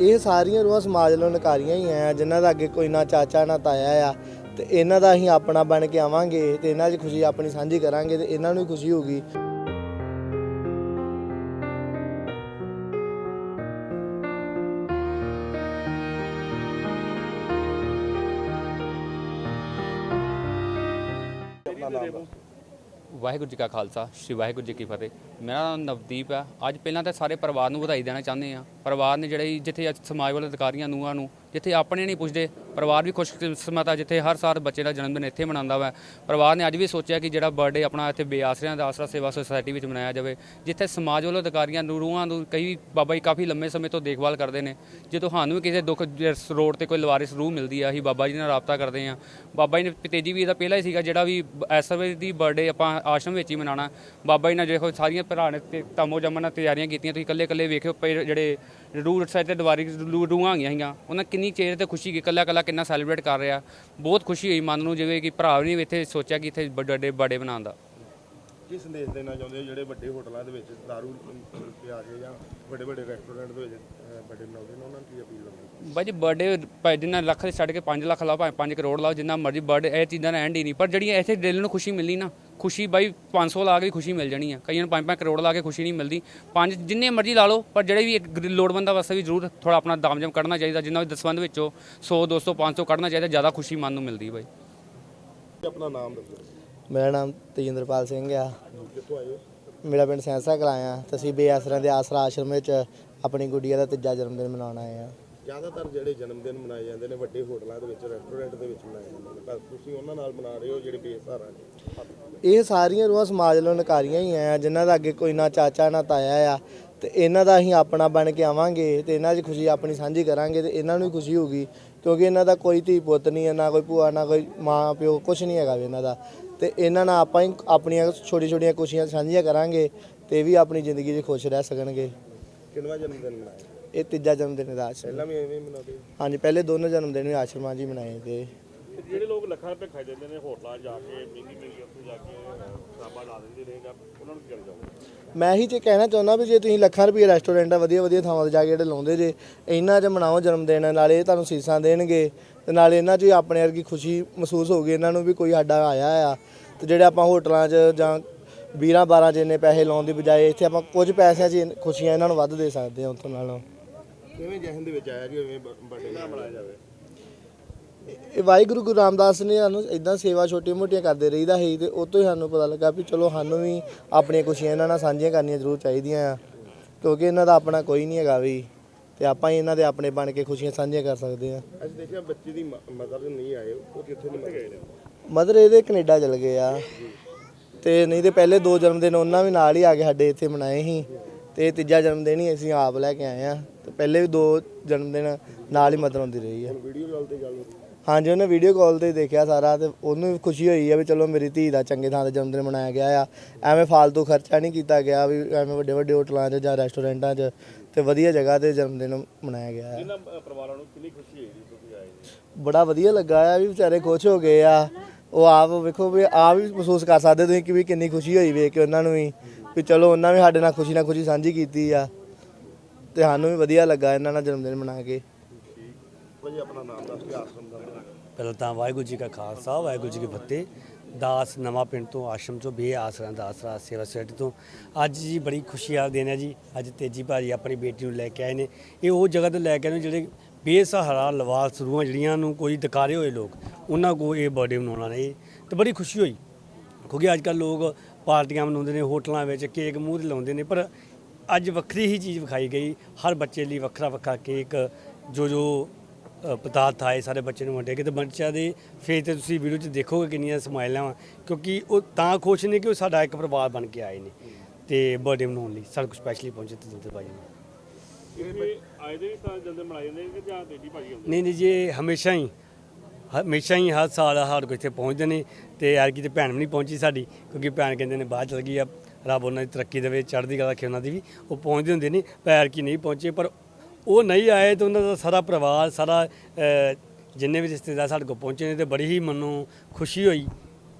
ਇਹ ਸਾਰੀਆਂ ਰੂਹਾਂ ਸਮਾਜ ਨੂੰ ਨਕਾਰੀਆਂ ਹੀ ਆ ਜਿਨ੍ਹਾਂ ਦਾ ਅੱਗੇ ਕੋਈ ਨਾ ਚਾਚਾ, ਨਾ ਤਾਇਆ ਆ, ਤੇ ਇਹਨਾਂ ਦਾ ਅਸੀਂ ਆਪਣਾ ਬਣ ਕੇ ਆਵਾਂਗੇ ਤੇ ਇਹਨਾਂ ਦੀ ਖੁਸ਼ੀ ਆਪਣੀ ਸਾਂਝੀ ਕਰਾਂਗੇ ਤੇ ਇਹਨਾਂ ਨੂੰ ਵੀ ਖੁਸ਼ੀ ਹੋਊਗੀ। ਵਾਹਿਗੁਰੂ ਜੀ ਕਾ ਖਾਲਸਾ, ਸ੍ਰੀ ਵਾਹਿਗੁਰੂ ਜੀ ਕੀ ਫਤਿਹ। ਮੇਰਾ ਨਾਮ ਨਵਦੀਪ ਹੈ ਅੱਜ ਪਹਿਲਾਂ ਤਾਂ ਸਾਰੇ ਪਰਿਵਾਰ ਨੂੰ ਵਧਾਈ ਦੇਣਾ ਚਾਹੁੰਦੇ ਆ। ਪਰਿਵਾਰ ਨੇ ਜਿਹੜੇ ਜਿੱਥੇ ਅੱਜ ਸਮਾਜ ਵਾਲੇ ਅਧਿਕਾਰੀਆਂ ਨੂੰਹਾਂ ਨੂੰ ਜਿੱਥੇ ਆਪਣੇ ਨਹੀਂ ਪੁੱਛਦੇ ਪਰਿਵਾਰ ਵੀ ਖੁਸ਼ਕਿਸਮਤ ਆ, ਜਿੱਥੇ ਹਰ ਸਾਲ ਬੱਚੇ ਦਾ ਜਨਮ ਦਿਨ ਇੱਥੇ ਮਨਾਉਂਦਾ ਵਾ। ਪਰਿਵਾਰ ਨੇ ਅੱਜ ਵੀ ਸੋਚਿਆ ਕਿ ਜਿਹੜਾ ਬਰਥਡੇ ਆਪਣਾ ਇੱਥੇ ਬੇਆਸਰਿਆਂ ਦਾ ਆਸਰਾ ਸੇਵਾ ਸੁਸਾਇਟੀ ਵਿੱਚ ਮਨਾਇਆ ਜਾਵੇ, ਜਿੱਥੇ ਸਮਾਜ ਵੱਲੋਂ ਅਧਿਕਾਰੀਆਂ ਨੂੰ, ਰੂਹਾਂ ਨੂੰ ਕਈ ਬਾਬਾ ਜੀ ਕਾਫੀ ਲੰਮੇ ਸਮੇਂ ਤੋਂ ਦੇਖਭਾਲ ਕਰਦੇ ਨੇ। ਜੇ ਤੁਹਾਨੂੰ ਵੀ ਕਿਸੇ ਦੁੱਖ ਜਿਸ ਰੋਡ ਤੇ ਕੋਈ ਲਵਾਰਿਸ ਰੂਹ ਮਿਲਦੀ ਆ, ਅਸੀਂ ਬਾਬਾ ਜੀ ਨਾਲ ਰਾਬਤਾ ਕਰਦੇ ਆ ਬਾਬਾ ਜੀ ਨੇ ਤੇਜੀ ਵੀ ਇਹਦਾ ਪਹਿਲਾ ਹੀ ਸੀਗਾ, ਜਿਹੜਾ ਵੀ ਐਸਵੇ ਦੀ ਬਰਥਡੇ ਆਪਾਂ ਆਸ਼ਰਮ ਵਿੱਚ ਹੀ ਮਨਾਉਣਾ। ਬਾਬਾ ਜੀ ਨੇ ਦੇਖੋ ਸਾਰੀਆਂ ਭਰਾ ਨੇ ਤੇ ਤਾਮੋ ਜਮਨ ਨਾਲ ਤਿਆਰੀਆਂ ਕੀਤੀਆਂ, ਤੁਸੀਂ ਇਕੱਲੇ ਇਕੱਲੇ ਵੇਖਿਓ, ਪਏ ਜਿਹੜੇ ਰੂਟ ਸਾਈਡ ਤੇ ਦੀਵਾਰੀ ਰੂਹਾਂ ਆਈਆਂ ਸੀਗੀਆਂ। ਉਹਨਾਂ ਕਿੰਨੀ ਚਿਹਰੇ ਤੇ ਖੁਸ਼ੀ ਇਕੱਲਾ ਇਕੱਲਾ ਕਿੰਨਾ ਸੈਲੀਬ੍ਰੇਟ ਕਰ ਰਿਹਾ। ਬਹੁਤ ਖੁਸ਼ੀ ਹੋਈ ਮਨ ਨੂੰ ਜਿਵੇਂ ਕਿ ਭਰਾ ਵੀ ਇੱਥੇ ਸੋਚਿਆ ਕਿ ਇੱਥੇ ਬਰਥਡੇ ਬਰਥਡੇ ਬਣਾਉਣ ਦਾ। ਕੀ ਸੰਦੇਸ਼ ਦੇਣਾ ਚਾਹੁੰਦੇ ਹੋ ਜਿਹੜੇ ਵੱਡੇ ਹੋਟਲਾਂ ਦੇ ਵਿੱਚ ਦਾਰੂ ਪਿਆ ਕੇ ਜਾਂ ਵੱਡੇ ਵੱਡੇ ਰੈਸਟੋਰੈਂਟ ਦੇ ਵਿੱਚ ਵੱਡੇ ਬਣਾਉਂਦੇ ਨੇ? ਉਹਨਾਂ ਨੂੰ ਕੀ ਅਪੀਲ ਕਰਨੀ ਬਾਈ ਜੀ ਬਰਥਡੇ ਜਿੰਨਾ ਲੱਖ ਦੇ ਛੱਡ ਕੇ 5 ਲੱਖ ਲਾਓ ਭਾਵੇਂ 5 ਕਰੋੜ ਲਾਓ ਜਿੰਨਾ ਮਰਜ਼ੀ ਬਰਥਡੇ ਇਹ ਚੀਜ਼ਾਂ ਦਾ ਐਂਡ ਹੀ ਨਹੀਂ। ਪਰ ਜਿਹੜੀਆਂ ਇੱਥੇ ਦਿਲ ਨੂੰ ਖੁਸ਼ੀ ਮਿਲਣੀ ਨਾ ਖੁਸ਼ੀ ਬਾਈ 500 ਲਾ ਕੇ ਖੁਸ਼ੀ ਮਿਲ ਜਾਣੀ ਆ। ਕਈਆਂ ਨੂੰ 5-5 ਕਰੋੜ ਲਾ ਕੇ ਖੁਸ਼ੀ ਨਹੀਂ ਮਿਲਦੀ। ਪੰਜ ਜਿੰਨੇ ਮਰਜ਼ੀ ਲਾ ਲਓ ਪਰ ਜਿਹੜੇ ਵੀ ਇੱਕ ਲੋੜਵੰਦਾਂ ਵਾਸਤੇ ਵੀ ਜ਼ਰੂਰ ਥੋੜਾ ਆਪਣਾ ਦਾਮਜਮ ਕੱਢਣਾ ਚਾਹੀਦਾ ਜਿੰਨਾ ਵੀ ਦਸਵੰਦ ਵਿੱਚੋਂ 100 200 500 ਕੱਢਣਾ ਚਾਹੀਦਾ ਜ਼ਿਆਦਾ ਖੁਸ਼ੀ ਮਨ ਨੂੰ ਮਿਲਦੀ ਬਾਈ। ਆਪਣਾ ਨਾਮ ਦੱਸੋ। ਮੇਰਾ ਨਾਮ ਤੇਜਿੰਦਰਪਾਲ ਸਿੰਘ ਆ। ਕਿੱਥੋਂ ਆਏ ਹੋ ਮੇਰਾ ਪਿੰਡ ਸੈਂਸਾ ਕਲਾਇਆ ਤੇ ਅਸੀਂ ਬੇਆਸਰਾਂ ਦੇ ਆਸਰਾ ਆਸ਼ਰਮ ਵਿੱਚ ਆਪਣੀ ਗੁੱਡੀਆ ਦਾ ਤੀਜਾ ਜਨਮ ਦਿਨ ਮਨਾਉਣ ਆਏ ਆ। ਜ਼ਿਆਦਾਤਰ ਜਿਹੜੇ ਜਨਮ ਦਿਨ ਮਨਾਏ ਜਾਂਦੇ ਨੇ ਵੱਡੇ ਹੋਟਲਾਂ ਦੇ ਵਿੱਚ ਰੈਸਟੋਰੈਂਟ ਦੇ ਵਿੱਚ ਮਨਾਏ ਜਾਂਦੇ ਨੇ। ਪਰ ਤੁਸੀਂ ਉਹਨਾਂ ਨਾਲ ਮਨਾ ਰਹੇ ਹੋ ਜਿਹੜੇ ਬੇਸਹਾਰਾ ਨੇ? ਇਹ ਸਾਰੀਆਂ ਰੂਹਾਂ ਸਮਾਜ ਨੂੰ ਨਕਾਰੀਆਂ ਹੀ ਆ ਜਿਨ੍ਹਾਂ ਦਾ ਅੱਗੇ ਕੋਈ ਨਾ ਚਾਚਾ ਨਾ ਤਾਇਆ ਆ ਤੇ ਇਹਨਾਂ ਦਾ ਅਸੀਂ ਆਪਣਾ ਬਣ ਕੇ ਆਵਾਂਗੇ ਤੇ ਇਹਨਾਂ 'ਚ ਖੁਸ਼ੀ ਆਪਣੀ ਸਾਂਝੀ ਕਰਾਂਗੇ ਤੇ ਇਹਨਾਂ ਨੂੰ ਵੀ ਖੁਸ਼ੀ ਹੋਊਗੀ ਕਿਉਂਕਿ ਇਹਨਾਂ ਦਾ ਕੋਈ ਧੀ ਪੁੱਤ ਨਹੀਂ ਹੈ ਨਾ ਕੋਈ ਭੂਆ ਨਾ ਕੋਈ ਮਾਂ ਪਿਓ ਕੁਝ ਨਹੀਂ ਹੈਗਾ ਇਹਨਾਂ ਦਾ। ਤੇ ਇਹਨਾਂ ਨਾਲ ਆਪਾਂ ਹੀ ਆਪਣੀਆਂ ਛੋਟੀ ਛੋਟੀਆਂ ਖੁਸ਼ੀਆਂ ਸਾਂਝੀਆਂ ਕਰਾਂਗੇ ਤੇ ਵੀ ਆਪਣੀ ਜ਼ਿੰਦਗੀ 'ਚ ਖੁਸ਼ ਰਹਿ ਸਕਣਗੇ। ਕਿੰਨਵਾ ਜਨਮ ਦਿਨ ਮਨਾਇਆ? ਇਹ ਤੀਜਾ ਜਨਮ ਦਿਨ ਦਾ ਆਸ਼ਰਮ। ਪਹਿਲਾਂ ਵੀ ਐਵੇਂ ਹੀ ਮਨਾਉਂਦੇ ਹਾਂਜੀ ਪਹਿਲੇ ਦੋਨੋਂ ਜਨਮ ਦਿਨ ਵੀ ਆਸ਼ਰਮਾਂ 'ਚ ਹੀ ਮਨਾਏ ਤੇ। ਜਿਹੜੇ ਲੋਕ ਲੱਖਾਂ ਰੁਪਏ ਖਾਈ ਜਾਂਦੇ ਨੇ ਹੋਟਲਾਂ 'ਚ ਜਾ ਕੇ ਮਹਿੰਗੀ ਮਹਿੰਗੀ ਉੱਥੇ ਜਾ ਕੇ ਸ਼ਰਾਬਾਂ ਲਾ ਦਿੰਦੇ ਨੇ ਜਾਂ ਉਹਨਾਂ ਨੂੰ ਕਹਿਣਾ ਚਾਹੋਗੇ? ਮੈਂ ਹੀ ਤੇ ਕਹਿਣਾ ਚਾਹੁੰਦਾ ਵੀ ਜੇ ਤੁਸੀਂ ਲੱਖਾਂ ਰੁਪਏ ਰੈਸਟੋਰੈਂਟ ਆ ਵਧੀਆ ਵਧੀਆ ਥਾਵਾਂ ਤੇ ਜਾ ਕੇ ਜਿਹੜੇ ਲਾਉਂਦੇ ਜੇ ਇਹਨਾਂ 'ਚ ਮਨਾਓ ਜਨਮ ਦਿਨ ਨਾਲੇ ਇਹ ਤੁਹਾਨੂੰ ਸੀਸਾਂ ਦੇਣਗੇ ਤੇ ਨਾਲੇ ਇਹਨਾਂ 'ਚ ਵੀ ਆਪਣੇ ਵਰਗੀ ਖੁਸ਼ੀ ਮਹਿਸੂਸ ਹੋਊਗੀ ਇਹਨਾਂ ਨੂੰ ਵੀ ਕੋਈ ਸਾਡਾ ਆਇਆ ਆ। ਤੇ ਜਿਹੜੇ ਆਪਾਂ ਹੋਟਲਾਂ 'ਚ ਜਾਂ 20 12 ਚ ਇੰਨੇ ਪੈਸੇ ਲਾਉਣ ਦੀ ਬਜਾਏ ਇੱਥੇ ਆਪਾਂ ਕੁਝ ਪੈਸਿਆਂ 'ਚ ਖੁਸ਼ੀਆਂ ਇਹਨਾਂ ਨੂੰ ਵੱਧ ਦੇ ਸਕਦੇ ਹਾਂ ਉੱਥੋਂ ਨਾਲੋਂ। ਕਿਵੇਂ ਜਹਨ ਦੇ ਵਿੱਚ ਆਇਆ ਕਿ ਐਵੇਂ ਬਰਥਡੇ ਮਨਾਇਆ ਜਾਵੇ। ਇਹ ਵਾਹਿਗੁਰੂ ਗੁਰੂ ਰਾਮਦਾਸ ਨੇ ਸਾਨੂੰ ਇਦਾਂ ਸੇਵਾ ਛੋਟੀਆਂ ਮੋਟੀਆਂ ਕਰਦੇ ਰਹੀਦਾ ਸੀ ਤੇ ਉਹ ਤੋਂ ਹੀ ਸਾਨੂੰ ਪਤਾ ਲੱਗਾ ਵੀ ਚਲੋ ਸਾਨੂੰ ਵੀ ਆਪਣੀਆਂ ਖੁਸ਼ੀਆਂ ਇਹਨਾਂ ਨਾਲ ਸਾਂਝੀਆਂ ਕਰਨੀਆਂ ਜ਼ਰੂਰ ਚਾਹੀਦੀਆਂ ਆ ਕਿਉਂਕਿ ਇਹਨਾਂ ਦਾ ਆਪਣਾ ਕੋਈ ਨਹੀਂ ਹੈਗਾ ਵੀ ਤੇ ਆਪਾਂ ਹੀ ਇਹਨਾਂ ਦੇ ਆਪਣੇ ਬਣ ਕੇ ਖੁਸ਼ੀਆਂ ਸਾਂਝੀਆਂ ਕਰ ਸਕਦੇ ਆ। ਅਸੀਂ ਦੇਖਿਆ ਬੱਚੇ ਦੀ ਮਦਰ ਨਹੀਂ ਆਏ ਉਹ ਕਿੱਥੇ ਨਹੀਂ ਗਏ ਨੇ। ਮਦਰ ਇਹਦੇ ਕੈਨੇਡਾ ਚਲ ਗਏ ਆ ਤੇ ਨਹੀਂ ਤੇ ਪਹਿਲੇ ਦੋ ਜਨਮ ਦਿਨ ਉਹਨਾਂ ਵੀ ਨਾਲ ਹੀ ਆ ਕੇ ਸਾਡੇ ਇੱਥੇ ਮਨਾਏ ਸੀ ਤੇ ਇਹ ਤੀਜਾ ਜਨਮ ਦਿਨ ਹੀ ਅਸੀਂ ਆਪ ਲੈ ਕੇ ਆਏ ਆ। ਪਹਿਲੇ ਵੀ ਦੋ ਜਨਮ ਦਿਨ ਨਾਲ ਹੀ ਮਦਰ ਹੁੰਦੀ ਰਹੀ ਆ ਵੀਡੀਓ ਕਾਲ ਤੇ ਗੱਲ ਹਾਂਜੀ ਉਹਨੇ ਵੀਡੀਓ ਕਾਲ ਤੇ ਦੇਖਿਆ ਸਾਰਾ ਤੇ ਉਹਨੂੰ ਵੀ ਖੁਸ਼ੀ ਹੋਈ ਆ ਵੀ ਚਲੋ ਮੇਰੀ ਧੀ ਦਾ ਚੰਗੇ ਥਾਂ ਤੇ ਜਨਮ ਦਿਨ ਮਨਾਇਆ ਗਿਆ ਆ। ਐਵੇਂ ਫालतू ਖਰਚਾ ਨਹੀਂ ਕੀਤਾ ਗਿਆ ਵੀ ਐਵੇਂ ਵੱਡੇ ਵੱਡੇ ਹੋਟਲਾਂ 'ਚ ਜਾਂ ਰੈਸਟੋਰੈਂਟਾਂ 'ਚ ਤੇ ਵਧੀਆ ਜਗ੍ਹਾ ਤੇ ਜਨਮ ਦਿਨ ਮਨਾਇਆ ਗਿਆ ਆ। ਇਹਨਾਂ ਅ, ਪਰਿਵਾਰਾਂ ਨੂੰ ਕਿੰਨੀ ਖੁਸ਼ੀ ਹੋਈ ਜੀ ਤੁਸੀਂ ਆਏ ਜੀ? ਬੜਾ ਵਧੀਆ ਲੱਗਾ ਆ ਵੀ ਵਿਚਾਰੇ ਖੁਸ਼ ਹੋ ਗਏ ਆ। ਉਹ ਆਪ ਵੇਖੋ ਵੀ ਆਪ ਵੀ ਮਹਿਸੂਸ ਕਰ ਸਕਦੇ ਤੁਸੀਂ ਕਿ ਵੀ ਕਿੰਨੀ ਖੁਸ਼ੀ ਹੋਈ ਵੇਖ ਕੇ ਉਹਨਾਂ ਨੂੰ ਵੀ ਵੀ ਚਲੋ ਉਹਨਾਂ ਵੀ ਸਾਡੇ ਨਾਲ ਖੁਸ਼ੀ ਨਾਲ ਖੁਸ਼ੀ ਸਾਂਝੀ ਕੀਤੀ ਆ। ਤੇ ਸਾਨੂੰ ਵੀ ਵਧੀਆ ਲੱਗਾ ਇਹਨਾਂ ਨਾਲ ਜਨਮ ਦਿਨ ਮਨਾ ਕੇ। ਭਾਜੀ ਆਪਣਾ ਨਾਮ ਦੱਸ ਕੇ ਆਸ਼ਰਮ ਦਾ ਨਾਮ। ਪਹਿਲਾਂ ਤਾਂ ਵਾਹਿਗੁਰੂ ਜੀ ਕਾ ਖਾਲਸਾ ਵਾਹਿਗੁਰੂ ਜੀ ਕੀ ਫਤਿਹ। ਦਾਸ ਨਵਾਂ ਪਿੰਡ ਤੋਂ ਆਸ਼ਰਮ ਤੋਂ ਬੇ ਆਸਰਾ ਦਾ ਆਸਰਾ ਸੇਵਾ ਸੋਸਾਇਟੀ ਤੋਂ। ਅੱਜ ਜੀ ਬੜੀ ਖੁਸ਼ੀ ਆ ਦਿਨ ਹੈ ਜੀ। ਅੱਜ ਤੇਜੀ ਭਾਜੀ ਆਪਣੀ ਬੇਟੀ ਨੂੰ ਲੈ ਕੇ ਆਏ ਨੇ। ਇਹ ਉਹ ਜਗ੍ਹਾ ਤੋਂ ਲੈ ਕੇ ਆਏ ਨੇ ਜਿਹੜੇ ਬੇਸਹਾਰਾ ਲਵਾਸ ਰੂਹਾਂ ਜਿਹੜੀਆਂ ਨੂੰ ਕੋਈ ਦਕਾਰੇ ਹੋਏ ਲੋਕ ਉਹਨਾਂ ਕੋ ਇਹ ਬਰਥਡੇ ਮਨਾਉਣਾ ਨੇ। ਤੇ ਬੜੀ ਖੁਸ਼ੀ ਹੋਈ ਕਿਉਂਕਿ ਅੱਜ ਕੱਲ੍ਹ ਲੋਕ ਪਾਰਟੀਆਂ ਮਨਾਉਂਦੇ ਨੇ ਹੋਟਲਾਂ ਵਿੱਚ ਕੇਕ ਮੂੰਹ ਤੇ ਲਾਉਂਦੇ ਨੇ ਪਰ ਅੱਜ ਵੱਖਰੀ ਹੀ ਚੀਜ਼ ਵਿਖਾਈ ਗਈ। ਹਰ ਬੱਚੇ ਲਈ ਵੱਖਰਾ ਵੱਖਰਾ ਕੇਕ ਜੋ ਜੋ ਪਦਾਰਥ ਆਏ ਸਾਰੇ ਬੱਚੇ ਨੂੰ ਵੰਡੇ ਗਏ ਤੇ ਬੱਚਿਆਂ ਦੇ ਫੇਸ ਤੇ ਤੁਸੀਂ ਵੀਡੀਓ 'ਚ ਦੇਖੋਗੇ ਕਿੰਨੀਆਂ ਸਮਾਈਲਾਂ ਵਾ ਕਿਉਂਕਿ ਉਹ ਤਾਂ ਖੁਸ਼ ਨੇ ਕਿ ਉਹ ਸਾਡਾ ਇੱਕ ਪਰਿਵਾਰ ਬਣ ਕੇ ਆਏ ਨੇ ਤੇ ਬਰਥਡੇ ਮਨਾਉਣ ਲਈ ਸਾਡੇ ਕੋਲ ਸਪੈਸ਼ਲੀ ਪਹੁੰਚੇ ਤੇ ਦਿੰਦੇ ਭਾਈ ਨੇ ਤੁਸੀਂ ਆਏ ਦੇ ਵੀ ਤਾਂ ਜਲਦੀ ਮਨਾਏ ਜਾਂਦੇ ਨੇ ਕਿ ਜਾਂ ਤੇਜੀ ਭਾਜੀ ਆਉਂਦੇ ਨਹੀਂ ਨਹੀਂ ਜੀ ਹਮੇਸ਼ਾ ਹੀ ਹਮੇਸ਼ਾ ਹੀ ਹਰ ਸਾਲ ਸਾਡੇ ਕੋਲ ਇੱਥੇ ਪਹੁੰਚਦੇ ਨੇ ਤੇ ਐਰਕੀ ਤੇ ਭੈਣ ਵੀ ਨਹੀਂ ਪਹੁੰਚੀ ਸਾਡੀ ਕਿਉਂਕਿ ਭੈਣ ਕਹਿੰਦੇ ਨੇ ਬਾਹਰ ਚਲ ਗਈ ਆ ਰੱਬ ਉਹਨਾਂ ਦੀ ਤਰੱਕੀ ਦੇਵੇ ਚੜ੍ਹਦੀ ਕਲਾ ਰੱਖੇ ਉਹਨਾਂ ਦੀ ਵੀ ਉਹ ਪਹੁੰਚਦੇ ਹੁੰਦੇ ਨੇ ਪਰ ਐਰਕੀ ਨਹੀਂ ਪਹੁੰਚੇ ਪਰ ਉਹ ਨਹੀਂ ਆਏ ਤੇ ਉਹਨਾਂ ਦਾ ਸਾਰਾ ਪਰਿਵਾਰ ਸਾਰਾ ਜਿੰਨੇ ਵੀ ਰਿਸ਼ਤੇਦਾਰ ਸਾਡੇ ਕੋਲ ਪਹੁੰਚੇ ਨੇ ਤੇ ਬੜੀ ਹੀ ਮਨੋਂ ਖੁਸ਼ੀ ਹੋਈ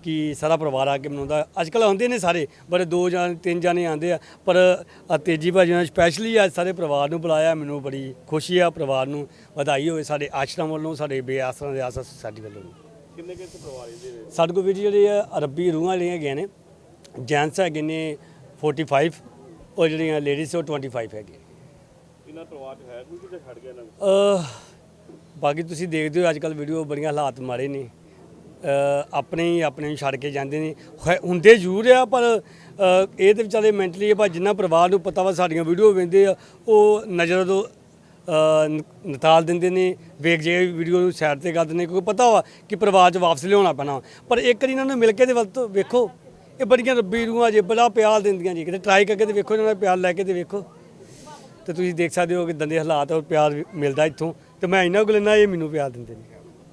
ਕਿ ਸਾਰਾ ਪਰਿਵਾਰ ਆ ਕੇ ਮਨਾਉਂਦਾ। ਅੱਜ ਕੱਲ੍ਹ ਆਉਂਦੇ ਨੇ ਸਾਰੇ ਬੜੇ ਦੋ ਜਾਂ ਤਿੰਨ ਜਾਣੇ ਆਉਂਦੇ ਆ ਪਰ ਤੇਜੀ ਭਾਜੀ ਨੇ ਸਪੈਸ਼ਲੀ ਅੱਜ ਸਾਰੇ ਪਰਿਵਾਰ ਨੂੰ ਬੁਲਾਇਆ ਮੈਨੂੰ ਬੜੀ ਖੁਸ਼ੀ ਆ ਪਰਿਵਾਰ ਨੂੰ ਵਧਾਈ ਹੋਵੇ ਸਾਡੇ ਆਸ਼ਰਮ ਵੱਲੋਂ ਸਾਡੇ ਬੇਆਸਰਾਂ ਦੇ ਆਸਰਾ ਸੁਸਾਇਟੀ ਵੱਲੋਂ। ਕਿੰਨੇ ਕਿੰਨੇ ਪਰਿਵਾਰ ਇਹਦੇ ਸਾਡੇ ਕੋਲ ਵੀ ਜਿਹੜੇ ਆ ਅਰਬੀ ਰੂਹਾਂ ਵਾਲੀਆਂ ਹੈਗੀਆਂ ਨੇ ਜੈਂਟਸ ਹੈਗੇ ਨੇ 45 ਔਰ ਜਿਹੜੀਆਂ ਲੇਡੀਜ਼ ਉਹ 25 ਹੈਗੇ। ਇਹਨਾਂ ਪਰਿਵਾਰ 'ਚ ਹੈ ਕੋਈ ਕਿਤੇ ਛੱਡ ਗਿਆ ਨੂੰ? ਅਹ ਬਾਕੀ ਤੁਸੀਂ ਦੇਖਦੇ ਹੋ ਅੱਜ ਕੱਲ ਵੀਡੀਓ ਬੜੀਆਂ ਹਾਲਾਤ ਮਾਰੇ ਨੇ। ਅਹ ਆਪਣੇ ਹੀ ਆਪਣੇ ਨੂੰ ਛੱਡ ਕੇ ਜਾਂਦੇ ਨੇ। ਹੈ- ਹੁੰਦੇ ਜ਼ਰੂਰ ਆ ਪਰ ਅਹ ਇਹ ਤੇ ਵਿਚਾਰੇ ਮੈਂਟਲੀ ਭਾਈ ਜਿੰਨਾ ਪਰਿਵਾਰ ਨੂੰ ਪਤਾ ਵਾ ਸਾਡੀਆਂ ਵੀਡੀਓ ਵੇਂਦੇ ਆ ਉਹ ਨਜ਼ਰ ਤੋਂ ਅਹ ਨ- ਨਿਤਾਲ ਦਿੰਦੇ ਨੇ। ਵੇਖ ਜੇ ਵੀਡੀਓ ਨੂੰ ਸਾਈਡ ਤੇ ਕਰ ਦਿੰਦੇ ਨੇ, ਕਿਉਂਕਿ ਪਤਾ ਵਾ ਕਿ ਪਰਿਵਾਰ 'ਚ ਵਾਪਸ ਲਿਆਉਣਾ ਪੈਣਾ। ਪਰ ਇੱਕ ਵਾਰੀ ਇਹਨਾਂ ਨੂੰ ਮਿਲ ਕੇ ਦੇ ਵਕਤ ਵੇਖੋ। ਇਹ ਬੜੀਆਂ ਰੱਬੀ ਰੂਹਾਂ ਜੇ ਬੜਾ ਪਿਆਰ ਦਿੰਦੀਆਂ ਜੀ। ਕਿਤੇ ਟਰਾਈ ਕਰਕੇ ਤੇ ਵੇਖੋ, ਇਹਨਾਂ ਦਾ ਪਿਆਰ ਲੈ ਕੇ ਤੇ ਵੇਖੋ। ਤੇ ਤੁਸੀਂ ਦੇਖ ਸਕਦੇ ਹੋ ਕਿ ਦੰਦੇ ਹਾਲਾਤ ਔਰ ਪਿਆਰ ਵੀ ਮਿਲਦਾ ਇੱਥੋਂ। ਤੇ ਮੈਂ ਇਹਨਾਂ ਕੋਲ ਲੈਣਾ ਇਹ ਮੈਨੂੰ ਪਿਆਰ ਦਿੰਦੇ ਨੇ।